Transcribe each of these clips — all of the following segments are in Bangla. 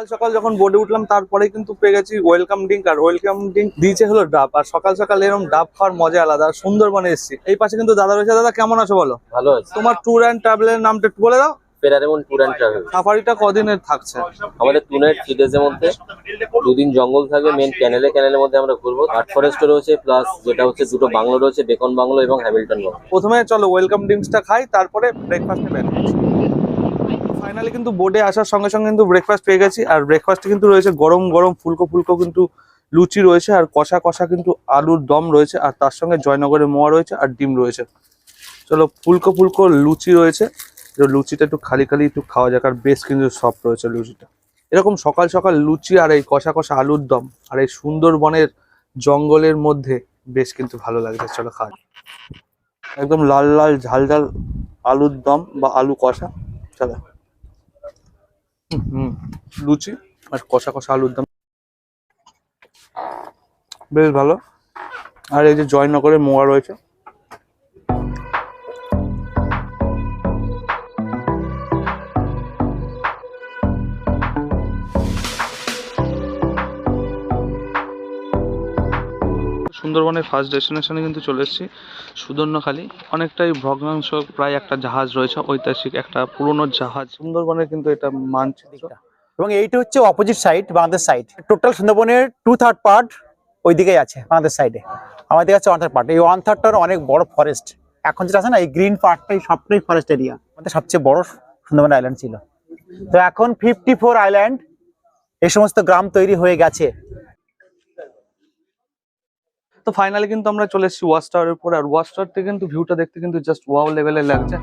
সকাল সকাল যখন বোর্ডে উঠলাম তারপরে কিন্তু পেয়ে গেছি ওয়েলকাম ড্রিঙ্ক আর ওয়েলকাম ড্রিঙ্ক দিয়েছে হলো ডাব। আর সকাল সকাল এরকম ডাব খাওয়ার মজা আলাদা সুন্দরবনে এসেছি। এই পাশে কিন্তু দাদা রয়েছে। দাদা কেমন আছো বলো? ভালো আছে। তোমার ট্যুর অ্যান্ড ট্রাভেলের নামটা একটু বলে দাও। পেরারেমন ট্যুর অ্যান্ড ট্রাভেল সাফারিটা কদিনের থাকছে? আমাদের টু নাইট থ্রি ডেজ এর মধ্যে। দুদিন জঙ্গল থাকবে মেন ক্যানেলে ক্যানেলের মধ্যে আমরা ঘুরবো। ফরেস্ট রয়েছে প্লাস যেটা হচ্ছে দুটো বাংলো রয়েছে বেকন বাংলো এবং হ্যামিল্টন বাংলো। প্রথমে চলো ওয়েলকাম ড্রিঙ্কসটা খাই তারপরে ব্রেকফাস্টে ফাইনালি কিন্তু বোর্ডে আসার সঙ্গে সঙ্গে কিন্তু ব্রেকফাস্ট পেয়ে গেছি। আর ব্রেকফাস্টে কিন্তু রয়েছে গরম গরম ফুলকো ফুলকো কিন্তু লুচি রয়েছে আর কষা কষা কিন্তু আলুর দম রয়েছে আর তার সঙ্গে জয়নগরের মোয়া রয়েছে আর ডিম রয়েছে। চলো ফুলকো ফুলকো লুচি রয়েছে। লুচিটা একটু খালি খালি একটু খাওয়া যাক আর বেশ কিন্তু সফট রয়েছে লুচিটা। এরকম সকাল সকাল লুচি আর এই কষা কষা আলুর দম আর এই সুন্দরবনের জঙ্গলের মধ্যে বেশ কিন্তু ভালো লাগছে। চলো খাওয়া। একদম লাল লাল ঝাল ঝাল আলুর দম বা আলু কষা। চলো। হুম, লুচি আর কষা কষা আলুর দম। বেশ ভালো। আর এই যে জয়নগরের মোয়া রয়েছে। সুন্দরবনের ফার্স্ট ডেস্টিনেশনে কিন্তু চলে এসেছি সুদর্ণখালি। অনেকটাই ভগ্নাংশ প্রায় একটা জাহাজ রয়েছে ঐতিহাসিক একটা পুরনো জাহাজ। সুন্দরবনের কিন্তু এটা মানচিত্র। এবং এইটা হচ্ছে opposite side Bangladesh side total সুন্দরবনের টু থার্ড পার্ট ওই দিকেই আছে বাংলাদেশ সাইডে আমাদের কাছে ওয়ান থার্ড পার্ট এই ওয়ান থার্ডটার অনেক বড় ফরেস্ট এখন যেটা আছে না এই গ্রিন পার্টটাই সবটাই ফরেস্ট এরিয়া আমাদের সবচেয়ে বড় সুন্দরবন আইল্যান্ড ছিল। তো এখন ফিফটি ফোর আইল্যান্ড এই সমস্ত গ্রাম তৈরি হয়ে গেছে। তো ফাইনালি কিন্তু আমরা চলে এসেছি ওয়াচ টাওয়ারের উপর। আর ওয়াচ টাওয়ার থেকে কিন্তু ভিউটা দেখতে কিন্তু জাস্ট ওয়াও লেভেলের লাগছে।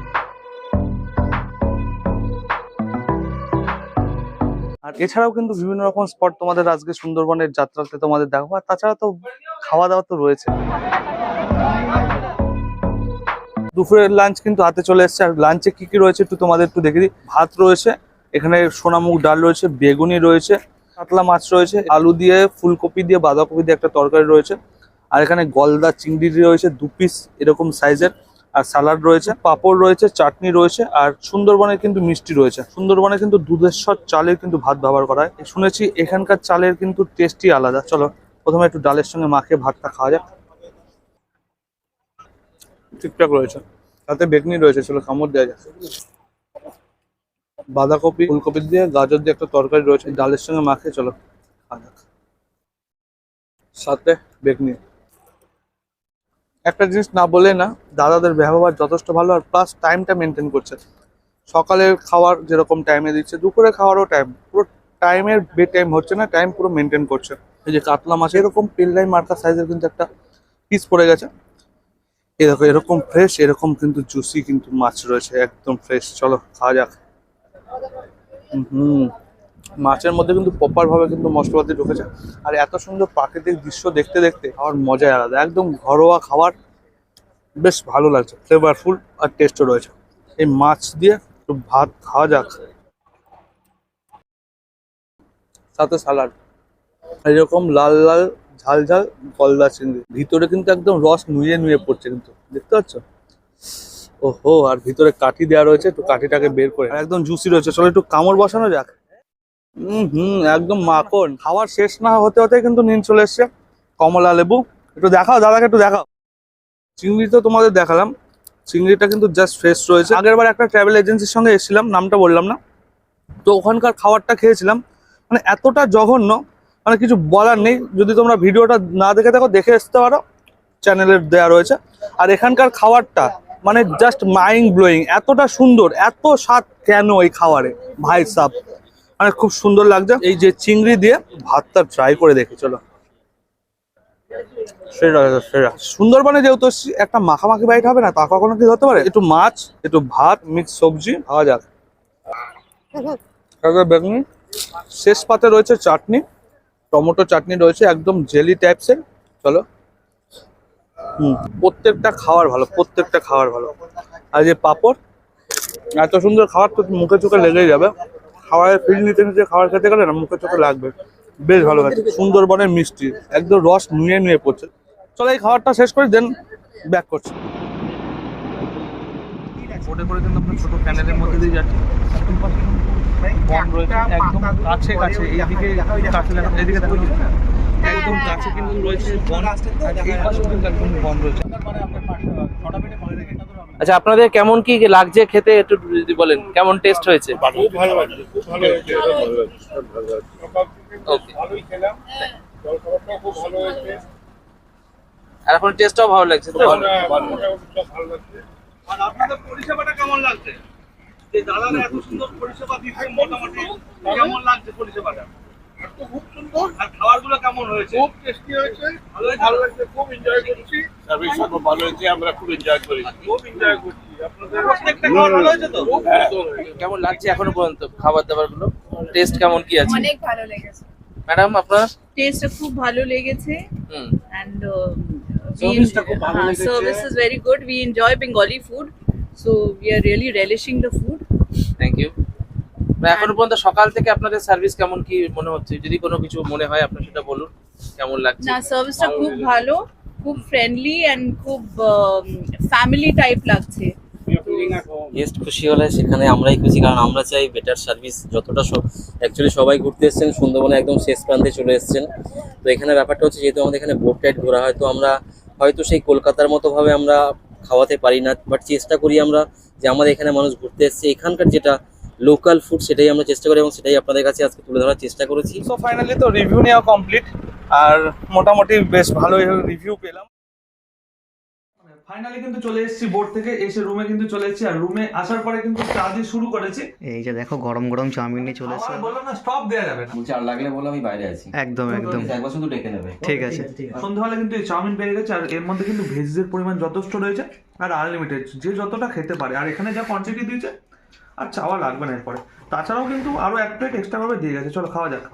আর এছাড়াও কিন্তু বিভিন্ন রকম স্পট তোমাদের আজকে সুন্দরবনের যাত্রাতে তোমাদের দেখো আর তাছাড়া তো খাওয়া দাওয়া তো রয়েছে। দুপুরের লাঞ্চ কিন্তু হাতে চলে এসেছে। আর লাঞ্চে কি কি রয়েছে একটু তোমাদের একটু দেখে দিই। ভাত রয়েছে, এখানে সোনামুখ ডাল রয়েছে, বেগুনি রয়েছে, কাতলা মাছ রয়েছে, আলু দিয়ে, ফুলকপি দিয়ে, বাঁধাকপি দিয়ে একটা তরকারি রয়েছে। আর এখানে গলদা চিংড়ি রয়েছে দু পিস এরকম সাইজের আর স্যালাড রয়েছে, পাঁপড় রয়েছে, চাটনি রয়েছে, আর সুন্দরবনের কিন্তু মিষ্টি রয়েছে। সুন্দরবনে কিন্তু দুধেশ্বর চালের কিন্তু ভাত ব্যবহার করা হয়। শুনেছি এখানকার চালের কিন্তু টেস্টই আলাদা। চলো, প্রথমে একটু ডালের সঙ্গে মাখে ভাতটা খাওয়া যাক। ঠিকঠাক রয়েছে। তাতে বেগনি রয়েছে, চলো কামড় দেওয়া যাক। বাঁধাকপি, ফুলকপি দিয়ে, গাজর দিয়ে একটা তরকারি রয়েছে। ডালের সঙ্গে মাখে চলো, খাওয়া যাক। সাথে বেগনি। একটা জিনিস না বলে না, দাদাদের ব্যবহার যথেষ্ট ভালো আর প্লাস টাইমটা মেনটেন করছে। সকালের খাওয়ার যেরকম টাইমে দিচ্ছে, দুপুরে খাওয়ারও টাইম পুরো টাইমের বে টাইম হচ্ছে না টাইম পুরো মেনটেন করছে। এই যে কাতলা মাছ এরকম পিল্লাই মার্কা সাইজের কিন্তু একটা পিস পড়ে গেছে। এরকম এরকম ফ্রেশ এরকম কিন্তু জুসি কিন্তু মাছ রয়েছে, একদম ফ্রেশ চলো, খাওয়া যাক। হুম। মাছের মধ্যে কিন্তু প্রপার ভাবে কিন্তু মশলাপাতি ঢুকেছে। আর এত সুন্দর প্রাকৃতিক দৃশ্য দেখতে দেখতে খাওয়ার মজাই আলাদা। একদম ঘরোয়া খাবার, বেশ ভালো লাগছে। ফ্লেভারফুল আর টেস্টও রয়েছে। এই মাছ দিয়ে একটু ভাত খাওয়া যাক। সাথে সালাড। এরকম লাল লাল, ঝাল ঝাল গলদা চিংড়ি। ভিতরে কিন্তু একদম রস নুয়ে নুয়ে পড়ছে কিন্তু। দেখতে পাচ্ছ? ওহো, আর ভিতরে কাঠি দেওয়া রয়েছে। একটু কাঠিটাকে বের করে। একদম জুসি রয়েছে। চলো একটু কামড় বসানো যাক। হুম একদম মাখন। খাওয়ার শেষ না হতে হতে কিন্তু নিন চলে এসছে। কমলা লেবু। একটু দেখাও, দাদাকে একটু দেখাও। চিংড়ি তো তোমাদের দেখালাম। চিংড়িটা কিন্তু জাস্ট ফ্রেশ রয়েছে। আগের বার একটা ট্রাভেল এজেন্সির সঙ্গে এসেছিলাম, নামটা বললাম না। তো ওখানকার খাবারটা খেয়েছিলাম। মানে এতটা জঘন্য মানে কিছু বলার নেই। যদি তোমরা ভিডিওটা না দেখে থাকো, দেখে আসতে পারো। চ্যানেলের দেওয়া রয়েছে। আর এখানকার খাবারটা মানে জাস্ট মাইন্ড ব্লোয়িং এতটা সুন্দর, এত স্বাদ কেন এই খাবারে? ভাই সাব। মানে খুব সুন্দর লাগছে। এই যে চিংড়ি দিয়ে ভাতটা ট্রাই করে দেখি চলো। সেরা সেরা। সুন্দরবনে যেহেতু একটা মাখামাখি বাইট হবে না তা কখনো কি হতে পারে? একটু মাছ একটু ভাত মিক্স সবজি খাওয়া যাক। বেগুনি? শেষ পাতে রয়েছে চাটনি টমেটো চাটনি রয়েছে একদম জেলি টাইপসের চলো। হুম প্রত্যেকটা খাবার ভালো প্রত্যেকটা খাবার ভালো। আর যে পাপড় এত সুন্দর খাবার তো মুখে চোখে লেগেই যাবে। খাবারের ফিল নিতে নিতে খাবার খেতে গেলে না, মুখে চোখে লাগবে। বেশ ভালো লাগছে। সুন্দরবনের মিষ্টি, একদম রস নুয়ে নুয়ে পড়ছে। চলো এই খাবারটা শেষ করে দেন ব্যাক করছি। করে ছোট মধ্যে দিয়ে বন রয়েছে, একদম কাছে কাছে, এইদিকে কাছে একদম কাছে কিন্তু রয়েছে বন। এই পাশে কিন্তু একদম বন রয়েছে। আচ্ছা আপনাদের কেমন কি লাগছে খেতে? একটু যদি বলেন কেমন টেস্ট হয়েছে? আর এখন টেস্টটাও ভালো লাগছে তো? লাগছে। আর আপনাদের পরিষেবাটা কেমন লাগছে? যে এত সুন্দর পরিষেবা মোটামুটি কেমন লাগছে পরিষেবাটা? আর তো খুব সুন্দর। আর খাবারগুলো কেমন হয়েছে? খুব টেস্টি হয়েছে ভালো হয়েছে? ভালো লাগছে খুব এনজয় করছি। সার্ভিস খুব ভালো হয়েছে আমরা খুব এনজয় করেছি খুব এনজয় করছি। আপনাদের প্রত্যেকটা খাবার ভালো হয়েছে তো? খুব সুন্দর হয়েছে। কেমন লাগছে এখনও পর্যন্ত খাবার দাবারগুলো টেস্ট কেমন কি আছে? অনেক ভালো লেগেছে। ম্যাডাম আপনার? টেস্টটা খুব ভালো লেগেছে। uh, লেগেছে। service is very good. We enjoy bengali food. So we are really relishing the thank you এখনও পর্যন্ত সকাল থেকে আপনাদের সার্ভিস কেমন কি মনে হচ্ছে? যদি কোনো কিছু মনে হয় আপনার সেটা বলুন। কেমন লাগছে? না সার্ভিসটা খুব ভালো। খুব ফ্রেন্ডলি এন্ড খুব ফ্যামিলি টাইপ লাগছে। গেস্ট খুশি হলে সেখানে আমরাই খুশি কারণ আমরা চাই বেটার সার্ভিস যতটা অ্যাকচুয়ালি সবাই ঘুরতে এসেছেন সুন্দরবনে একদম শেষ প্রান্তে চলে এসেছেন। তো এখানে ব্যাপারটা হচ্ছে যেহেতু আমাদের এখানে বোট টাইট ঘোরা হয় তো আমরা হয়তো সেই কলকাতার মতো ভাবে আমরা খাওয়াতে পারি না বাট চেষ্টা করি আমরা যে আমাদের এখানে মানুষ ঘুরতে এসছে। এখানকার যেটা লোকাল ফুড সেটাই আমরা চেষ্টা করি এবং সেটাই আপনাদের কাছে আজকে তুলে ধরার চেষ্টা করেছি। সো ফাইনালি তো রিভিউ নেওয়া কমপ্লিট আর মোটামুটি বেশ ভালোই রিভিউ পেলাম। ফাইনালি কিন্তু চলে এসেছি বোর্ড থেকে এসে রুমে কিন্তু চলে এসেছি। আর রুমে আসার পরে কিন্তু চা দিয়ে শুরু করেছি। এই যে দেখো গরম গরম চাউমিন নিয়ে চলে এসেছে। বললাম না স্টপ দেওয়া যাবে না। বলছি আর লাগলে বলে আমি বাইরে আছি। একদম একদম। একবার শুধু ডেকে নেবে। ঠিক আছে। সন্ধ্যাবেলা কিন্তু এই চাউমিন পেয়ে গেছে আর এর মধ্যে কিন্তু ভেজের পরিমাণ যথেষ্ট রয়েছে আর আনলিমিটেড যে যতটা খেতে পারে। আর এখানে যা কোয়ান্টিটি দিয়েছে আর চাওয়া লাগবে না এরপরে। তাছাড়াও কিন্তু আরও এক প্লেট এক্সট্রা ভাবে দিয়ে গেছে। চলো খাওয়া যাক।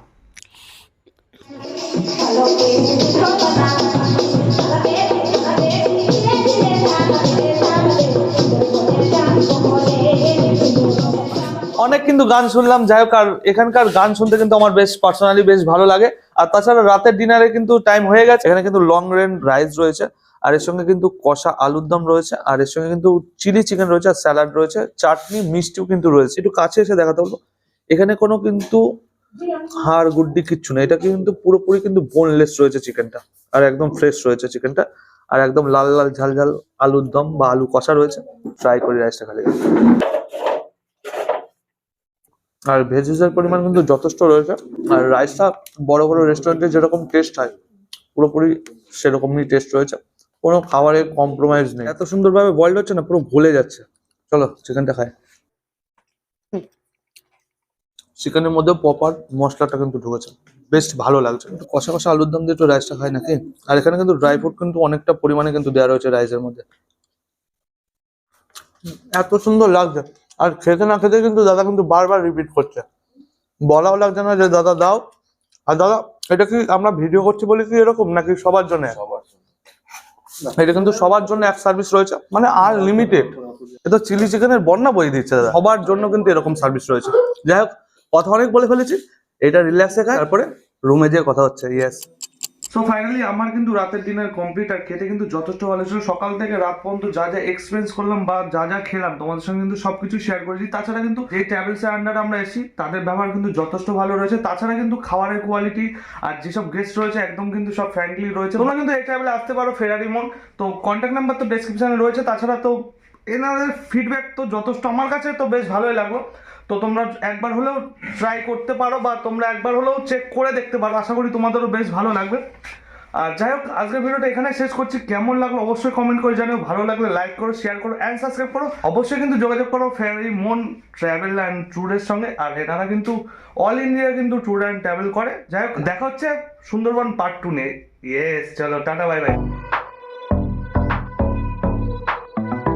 অনেক কিন্তু গান শুনলাম, যাই হোক, আর এখানকার গান শুনতে কিন্তু আমার বেশ পার্সোনালি বেশ ভালো লাগে। আর তাছাড়া রাতের ডিনারে কিন্তু টাইম হয়ে গেছে, এখানে কিন্তু লং রেন রাইস রয়েছে, আর এর সঙ্গে কিন্তু কষা আলুর দম রয়েছে, আর এর সঙ্গে কিন্তু চিলি চিকেন রয়েছে, আর স্যালাড রয়েছে, চাটনি মিষ্টিও কিন্তু রয়েছে। একটু কাছে এসে দেখাতে বলব, এখানে কোনো কিন্তু হাড় গুড্ডি কিচ্ছু নেই। এটা কিন্তু পুরোপুরি কিন্তু বোনলেস রয়েছে চিকেনটা। আর একদম ফ্রেশ রয়েছে চিকেনটা। আর একদম লাল লাল ঝাল ঝাল আলুর দম বা আলু কষা রয়েছে। ট্রাই করি রাইসটা খালি। আর ভেজিসের পরিমাণ কিন্তু যথেষ্ট রয়েছে। আর রাইসটা বড় বড় রেস্টুরেন্টে যেরকম টেস্ট হয়, পুরোপুরি সেরকমই টেস্ট রয়েছে। কোনো খাবারে কম্প্রোমাইজ নেই। এত সুন্দরভাবে বয়েল হচ্ছে না, পুরো ভুলে যাচ্ছে। চলো চিকেনটা খাই। চিকেনের মধ্যে প্রপার মশলাটা কিন্তু ঢুকেছে। বেশ ভালো লাগছে। একটু কষা কষা আলুর দম দিয়ে একটু রাইসটা খাই নাকি? আর এখানে কিন্তু ড্রাই ফ্রুট কিন্তু অনেকটা পরিমাণে কিন্তু দেওয়া রয়েছে রাইসের মধ্যে। এত সুন্দর লাগছে। আর খেতে না খেতে কিন্তু দাদা কিন্তু বারবার রিপিট করছে। বলাও লাগছে না যে দাদা দাও। আর দাদা এটা কি আমরা ভিডিও করছি বলে কি এরকম নাকি সবার জন্য? এটা কিন্তু সবার জন্য এক সার্ভিস রয়েছে। মানে আর লিমিটেড এটা চিলি চিকেনের বন্যা বই দিচ্ছে দাদা। সবার জন্য কিন্তু এরকম সার্ভিস রয়েছে। যাই হোক কথা অনেক বলে ফেলেছি। এটা রিল্যাক্সে খাই তারপরে রুমে যেয়ে কথা হচ্ছে ইয়েস সো ফাইনালি আমার কিন্তু রাতের ডিনার কমপ্লিট আর খেতে কিন্তু যথেষ্ট ভালো ছিল সকাল থেকে রাত পর্যন্ত যা যা এক্সপিরিয়েন্স করলাম বা যা যা খেলাম, তোমাদের সঙ্গে কিন্তু সবকিছু শেয়ার করেছি। তাছাড়া কিন্তু এই ট্রাভেলস এর আন্ডারে আমরা এসেছি, তাদের ব্যবহার কিন্তু যথেষ্ট ভালো রয়েছে। তাছাড়া কিন্তু খাবারের কোয়ালিটি আর যেসব গেস্ট রয়েছে, একদম কিন্তু সব ফ্র্যাঙ্কলি রয়েছে। তোমরা কিন্তু এই ট্রাভেলে আসতে পারো ফেরারি মন তো কন্ট্যাক্ট নাম্বার তো ডেসক্রিপশনে রয়েছে। তাছাড়া তো এনাদের ফিডব্যাক তো যথেষ্ট। আমার কাছে তো বেশ ভালোই লাগল। তো তোমরা একবার হলেও ট্রাই করতে পারো বা তোমরা একবার হলেও চেক করে দেখতে পারো। আশা করি তোমাদেরও বেশ ভালো লাগবে। আর যাই হোক, আজকের ভিডিওটা এখানে শেষ করছি। কেমন লাগল অবশ্যই কমেন্ট করে জানিও। ভালো লাগলে লাইক করো শেয়ার করো অ্যান্ড সাবস্ক্রাইব করো। অবশ্যই কিন্তু যোগাযোগ করো ফেয়ারি মন ট্রাভেল অ্যান্ড ট্যুরের সঙ্গে। আর এনারা কিন্তু অল ইন্ডিয়া কিন্তু ট্যুর অ্যান্ড ট্রাভেল করে। যাই হোক, দেখা হচ্ছে সুন্দরবন পার্ট টু নিয়ে ইয়েস চলো, টাটা বাই বাই